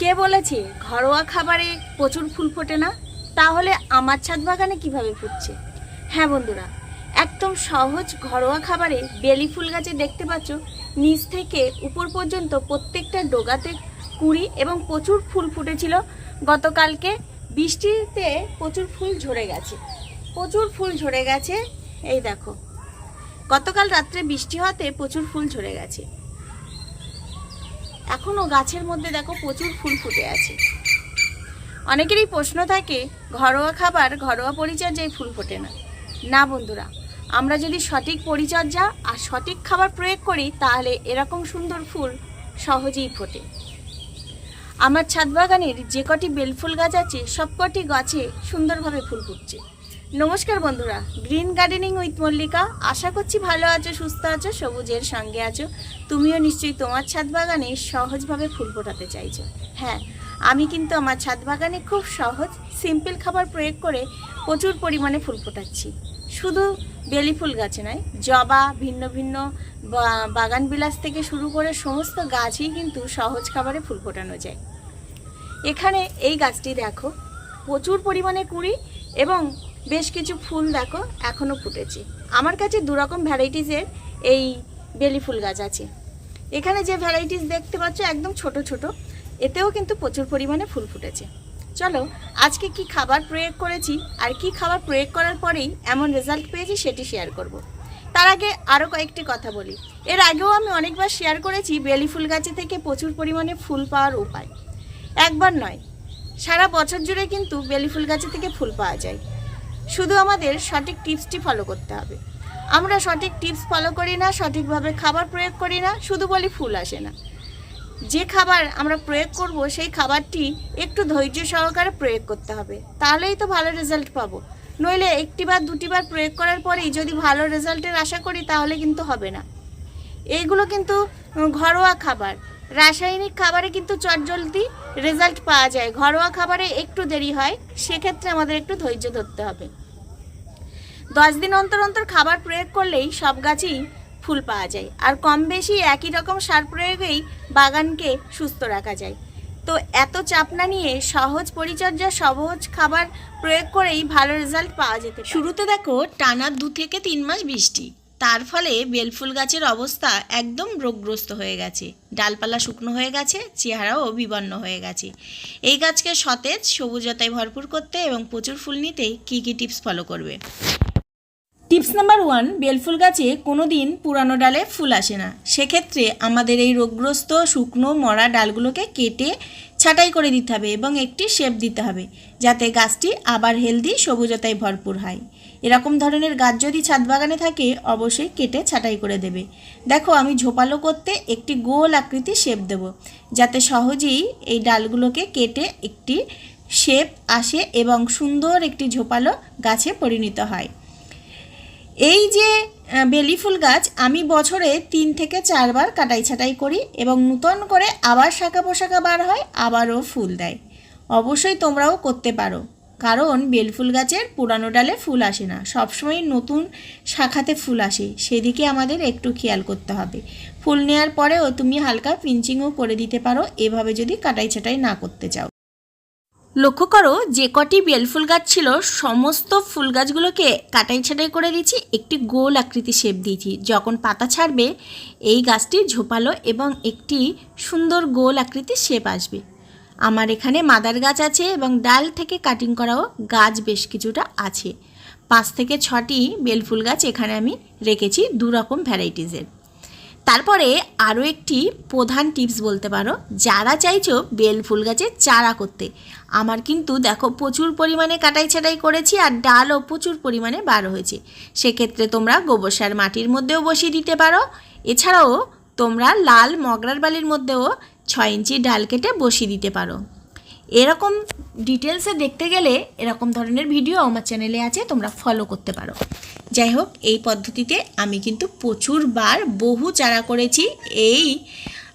কে বলেছে ঘরোয়া খাবারে প্রচুর ফুল ফোটে না? তাহলে আমার ছাদ বাগানে কীভাবে ফুটছে? হ্যাঁ বন্ধুরা, একদম সহজ ঘরোয়া খাবারে বেলি ফুল গাছে দেখতে পাচ্ছ, নিচ থেকে উপর পর্যন্ত প্রত্যেকটা ডোগাতে কুড়ি এবং প্রচুর ফুল ফুটেছিল। গতকালকে বৃষ্টিতে প্রচুর ফুল ঝরে গেছে। প্রচুর ফুল ঝরে গেছে, এই দেখো। গতকাল রাত্রে বৃষ্টি হওয়াতে প্রচুর ফুল ঝরে গেছে। এখনও গাছের মধ্যে দেখো প্রচুর ফুল ফুটে আছে। অনেকেরই প্রশ্ন থাকে, ঘরোয়া খাবার, ঘরোয়া পরিচর্যায় ফুল ফোটে না। না বন্ধুরা, আমরা যদি সঠিক পরিচর্যা আর সঠিক খাবার প্রয়োগ করি, তাহলে এরকম সুন্দর ফুল সহজেই ফোটে। আমার ছাদ বাগানের যে কটি বেলফুল গাছ আছে সব কটি গাছে সুন্দরভাবে ফুল ফুটছে। নমস্কার বন্ধুরা, গ্রিন গার্ডেনিং উইথ মল্লিকা। আশা করছি ভালো আছো, সুস্থ আছো, সবুজের সঙ্গে আছো। তুমিও নিশ্চয়ই তোমার ছাদ বাগানে সহজভাবে ফুল ফোটাতে চাইছো। হ্যাঁ আমি কিন্তু আমার ছাদ বাগানে খুব সহজ সিম্পল খাবার প্রয়োগ করে প্রচুর পরিমাণে ফুল ফোটাচ্ছি। শুধু বেলি ফুল গাছে নয়, জবা, ভিন্ন ভিন্ন বাগান বিলাস থেকে শুরু করে সমস্ত গাছই কিন্তু সহজ খাবারে ফুল ফোটানো যায়। এখানে এই গাছটি দেখো, প্রচুর পরিমাণে কুড়ি এবং বেশ কিছু ফুল দেখো এখনও ফুটেছে। আমার কাছে দু রকম ভ্যারাইটিসের এই বেলি ফুল গাছ আছে। এখানে যে ভ্যারাইটিস দেখতে পাচ্ছ একদম ছোট ছোট, এতেও কিন্তু প্রচুর পরিমাণে ফুল ফুটেছে। চলো, আজকে কি খাবার প্রয়োগ করেছি আর কি খাবার প্রয়োগ করার পরেই এমন রেজাল্ট পেয়েছি সেটি শেয়ার করব। তার আগে আরও কয়েকটি কথা বলি। এর আগেও আমি অনেকবার শেয়ার করেছি বেলি ফুল গাছে থেকে প্রচুর পরিমাণে ফুল পাওয়ার উপায়। একবার নয়, সারা বছর জুড়ে কিন্তু বেলি ফুল গাছে থেকে ফুল পাওয়া যায়। শুধু আমাদের সঠিক টিপসটি ফলো করতে হবে। আমরা সঠিক টিপস ফলো করি না, সঠিকভাবে খাবার প্রয়োগ করি না, শুধু বলি ফুল আসে না। যে খাবার আমরা প্রয়োগ করব, সেই খাবারটি একটু ধৈর্য সহকারে প্রয়োগ করতে হবে। তাহলেই তো ভালো রেজাল্ট পাবো। নইলে একটিবার, দুটিবার প্রয়োগ করার পরেই যদি ভালো রেজাল্টের আশা করি, তাহলে কিন্তু হবে না। এইগুলো কিন্তু ঘরোয়া খাবার। রাসায়নিক খাবারে কিন্তু চটজলদি রেজাল্ট পাওয়া যায়। ঘরোয়া খাবারে একটু দেরি হয়, সেক্ষেত্রে আমাদের একটু ধৈর্য ধরতে হবে। দশ দিন অন্তর অন্তর খাবার প্রয়োগ করলেই সব গাছই ফুল পাওয়া যায়। আর কম বেশি একই রকম সার প্রয়োগেই বাগানকে সুস্থ রাখা যায়। তো এত চাপ না নিয়ে সহজ পরিচর্যা, সহজ খাবার প্রয়োগ করেই ভালো রেজাল্ট পাওয়া যেতে শুরুতে দেখো, টানা দু থেকে তিন মাস বৃষ্টি। তার ফলে বেলফুল গাছের অবস্থা একদম রোগগ্রস্ত হয়ে গেছে। ডালপালা শুকনো হয়ে গেছে, চেহারাও বিবন্ন হয়ে গেছে। এই গাছকে সতেজ, সবুজতায় ভরপুর করতে এবং প্রচুর ফুল নিতে কী কী টিপস ফলো করবে? টিপস নাম্বার ওয়ান, বেলফুল গাছে কোনো দিন পুরানো ডালে ফুল আসে না। সেক্ষেত্রে আমাদের এই রোগগ্রস্ত শুকনো মরা ডালগুলোকে কেটে ছাঁটাই করে দিতে হবে এবং একটি শেপ দিতে হবে, যাতে গাছটি আবার হেলদি, সবুজতায় ভরপুর হয়। এরকম ধরনের গাছ যদি ছাদ বাগানে থাকে, অবশ্যই কেটে ছাঁটাই করে দেবে। দেখো, আমি ঝোপালো করতে একটি গোল আকৃতি শেপ দেব, যাতে সহজেই এই ডালগুলোকে কেটে একটি শেপ আসে এবং সুন্দর একটি ঝোপালো গাছে পরিণত হয়। এই যে বেলি ফুল গাছ, আমি বছরে তিন থেকে চারবার কাটাই ছাটাই করি এবং নূতন করে আবার শাখা পোশাকা বার হয়, আবারও ফুল দেয়। অবশ্যই তোমরাও করতে পারো, কারণ বেলফুল গাছের পুরানো ডালে ফুল আসে না। সবসময় নতুন শাখাতে ফুল আসে, সেদিকে আমাদের একটু খেয়াল করতে হবে। ফুল নেওয়ার পরেও তুমি হালকা পিঞ্চিংও করে দিতে পারো, এভাবে যদি কাটাই ছাটাই না করতে চাও। লক্ষ্য করো, যে কটি বেলফুল গাছ ছিল, সমস্ত ফুল গাছগুলোকে কাটাই ছাটাই করে দিয়েছি, একটি গোল আকৃতি শেপ দিয়েছি। যখন পাতা ছাড়বে, এই গাছটি ঝোপালো এবং একটি সুন্দর গোল আকৃতির শেপ আসবে। আমার এখানে মাদার গাছ আছে এবং ডাল থেকে কাটিং করাও গাছ বেশ কিছুটা আছে। পাঁচ থেকে ছটি বেলফুল গাছ এখানে আমি রেখেছি দু রকম ভ্যারাইটিসের তারপরে আরও একটি প্রধান টিপস বলতে পারো। যারা চাইছো বেল ফুল গাছের চারা করতে, আমার কিন্তু দেখো প্রচুর পরিমাণে কাটাই ছাটাই করেছি আর ডালও প্রচুর পরিমাণে বার হয়েছে। সেক্ষেত্রে তোমরা গোবর সার মাটির মধ্যেও বসিয়ে দিতে পারো। এছাড়াও তোমরা লাল মগরার বালির মধ্যেও ছয় ইঞ্চি ডাল কেটে বসিয়ে দিতে পারো। এরকম ডিটেলসে দেখতে গেলে এরকম ধরনের ভিডিও আমার চ্যানেলে আছে, তোমরা ফলো করতে পারো। যাই হোক, এই পদ্ধতিতে আমি কিন্তু প্রচুরবার বহু চারা করেছি এই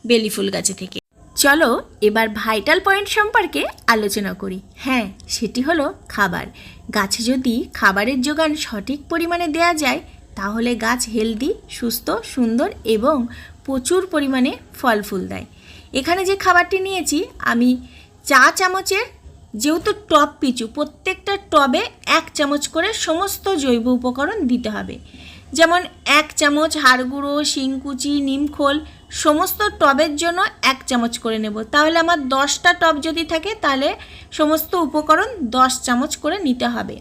বেলি ফুল গাছে থেকে। চলো, এবার ভাইটাল পয়েন্ট সম্পর্কে আলোচনা করি। হ্যাঁ সেটি হলো খাবার। গাছে যদি খাবারের যোগান সঠিক পরিমাণে দেয়া যায়, তাহলে গাছ হেলদি সুস্থ, সুন্দর এবং প্রচুর পরিমাণে ফল ফুল দেয়। এখানে যে খাবারটি নিয়েছি, আমি চা চামচের যেহেতু টব পিছু প্রত্যেকটা টবে এক চামচ করে সমস্ত জৈব উপকরণ দিতে হবে। যেমন এক চামচ হাড় গুঁড়ো শিংকুচি নিমখোল সমস্ত টবের জন্য এক চামচ করে নেব। তাহলে আমার দশটা টব যদি থাকে, তাহলে সমস্ত উপকরণ দশ চামচ করে নিতে হবে।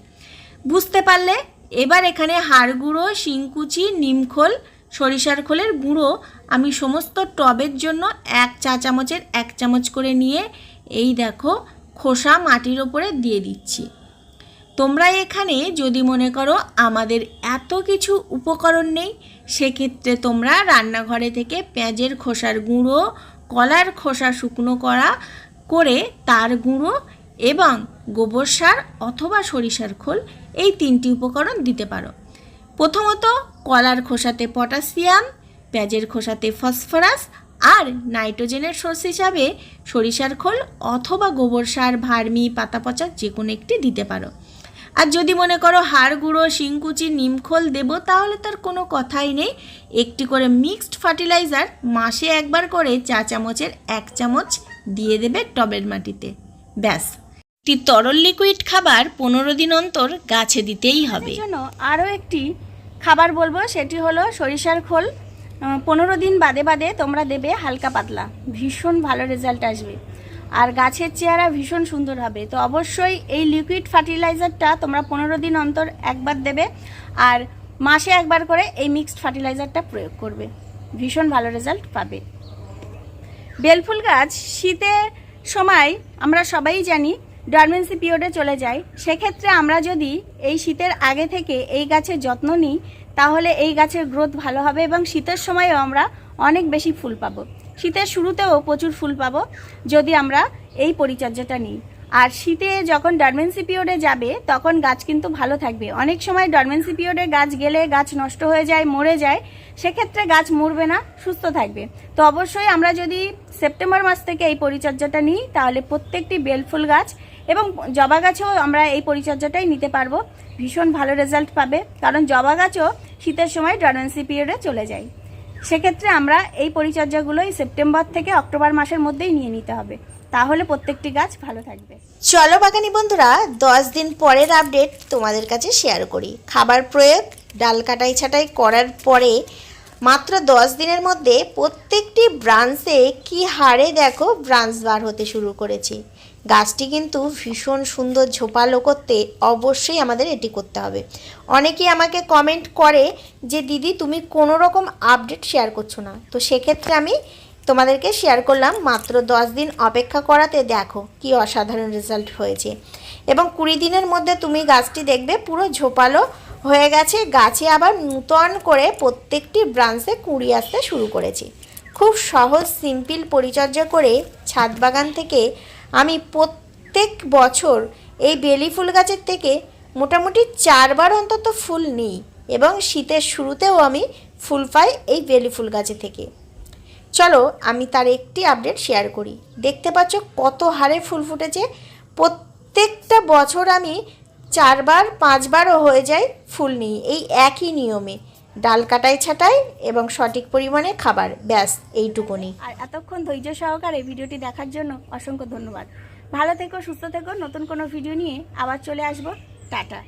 বুঝতে পারলে? এবার এখানে হাড় গুঁড়ো শিংকুচি নিমখোল সরিষার খোলের গুঁড়ো আমি সমস্ত টবের জন্য এক চা চামচের এক চামচ করে নিয়ে এই দেখো, খোসা মাটির ওপরে দিয়ে দিচ্ছি। তোমরা এখানে যদি মনে করো আমাদের এত কিছু উপকরণ নেই, সেক্ষেত্রে তোমরা রান্নাঘরে থেকে পেঁয়াজের খোসার গুঁড়ো, কলার খোসা শুকনো করা করে তার গুঁড়ো এবং গোবর সার অথবা সরিষার খোল এই তিনটি উপকরণ দিতে পারো। প্রথমত কলার খোসাতে পটাশিয়াম, পেঁয়াজের খোসাতে ফসফরাস আর নাইট্রোজেনের সোর্স হিসাবে সরিষার খোল অথবা গোবর সার, ভার্মি পাতা পচা যে কোনো একটি দিতে পারো। আর যদি মনে করো হাড় গুঁড়ো শিংকুচি নিমখোল দেবো, তাহলে তার কোনো কথাই নেই। একটি করে মিক্সড ফার্টিলাইজার মাসে একবার করে চা চামচের এক চামচ দিয়ে দেবে টবের মাটিতে। ব্যাস। একটি তরল লিকুইড খাবার পনেরো দিন অন্তর গাছে দিতেই হবে। জন্য আরও একটি খাবার বলব, সেটি হলো সরিষার খোল পনেরো দিন বাদে বাদে তোমরা দেবে হালকা পাতলা। ভীষণ ভালো রেজাল্ট আসবে। আর গাছের চেহারা ভীষণ সুন্দর হবে। তো অবশ্যই এই লিকুইড ফার্টিলাইজারটা তোমরা পনেরো দিন অন্তর একবার দেবে আর মাসে একবার করে এই মিক্সড ফার্টিলাইজারটা প্রয়োগ করবে। ভীষণ ভালো রেজাল্ট পাবে। বেলফুল গাছ শীতের সময় আমরা সবাই জানি ডরমেন্সি পিরিয়ডে চলে যায়। সেক্ষেত্রে আমরা যদি এই শীতের আগে থেকে এই গাছের যত্ন নিই তাহলে এই গাছের গ্রোথ ভালো হবে এবং শীতের সময়ও আমরা অনেক বেশি ফুল পাবো। শীতের শুরুতেও প্রচুর ফুল পাবো, যদি আমরা এই পরিচর্যাটা নিই। আর শীতে যখন ডরমেন্সি পিরিয়ডে যাবে, তখন গাছ কিন্তু ভালো থাকবে। অনেক সময় ডরমেন্সি পিরিয়ডে গাছ গেলে গাছ নষ্ট হয়ে যায়, মরে যায়, সেক্ষেত্রে গাছ মরবে না, সুস্থ থাকবে। তো অবশ্যই আমরা যদি সেপ্টেম্বর মাস থেকে এই পরিচর্যাটা নিই, তাহলে প্রত্যেকটি বেলফুল গাছ এবং জবা গাছেও আমরা এই পরিচর্যাটাই নিতে পারব। ভীষণ ভালো রেজাল্ট পাবে। কারণ জবা গাছও শীতের সময় ডরমেন্সি পিরিয়ডে চলে যায়। সেক্ষেত্রে আমরা এই পরিচর্যাগুলোই সেপ্টেম্বর থেকে অক্টোবর মাসের মধ্যেই নিয়ে নিতে হবে। তাহলে প্রত্যেকটি গাছ ভালো থাকবে। চলো বাগানি বন্ধুরা, দশ দিন পরের আপডেট তোমাদের কাছে শেয়ার করি। খাবার প্রয়োগ, ডাল কাটাই ছাটাই করার পরে মাত্র দশ দিনের মধ্যে প্রত্যেকটি ব্রাঞ্চে কি হারে দেখো ব্রাঞ্চ বার হতে শুরু করেছে। গাছটি কিন্তু ভীষণ সুন্দর ঝোপালো করতে অবশ্যই আমাদের এটি করতে হবে। অনেকেই আমাকে কমেন্ট করে যে, দিদি, তুমি কোনো রকম আপডেট শেয়ার করছ না। তো সেক্ষেত্রে আমি তোমাদেরকে শেয়ার করলাম, মাত্র দশ দিন অপেক্ষা করাতে দেখো কি অসাধারণ রেজাল্ট হয়েছে। এবং কুড়ি দিনের মধ্যে তুমি গাছটি দেখবে পুরো ঝোপালো হয়ে গেছে, গাছে আবার নূতন করে প্রত্যেকটি ব্রাঞ্চে কুড়ি আসতে শুরু করেছে। খুব সহজ সিম্পল পরিচর্যা করে ছাদ বাগান থেকে আমি প্রত্যেক বছর এই বেলি ফুল গাছের থেকে মোটামুটি চারবার অন্তত ফুল নিই এবং শীতের শুরুতেও আমি ফুল পাই এই বেলি ফুল গাছে থেকে। চলো আমি তার একটি আপডেট শেয়ার করি। দেখতে পাচ্ছ কত হারে ফুল ফুটেছে। প্রত্যেকটা বছর আমি চারবার, পাঁচবারও হয়ে যায় ফুল নিই এই একই নিয়মে। ডাল কাটাই ছাটাই এবং সঠিক পরিমাণে খাবার, ব্যাস, এইটুকুনি। আর এতক্ষণ ধৈর্য সহকারে ভিডিওটি দেখার জন্য অসংখ্য ধন্যবাদ। ভালো থেকো, সুস্থ থেকো। নতুন কোনো ভিডিও নিয়ে আবার চলে আসব। টাটা।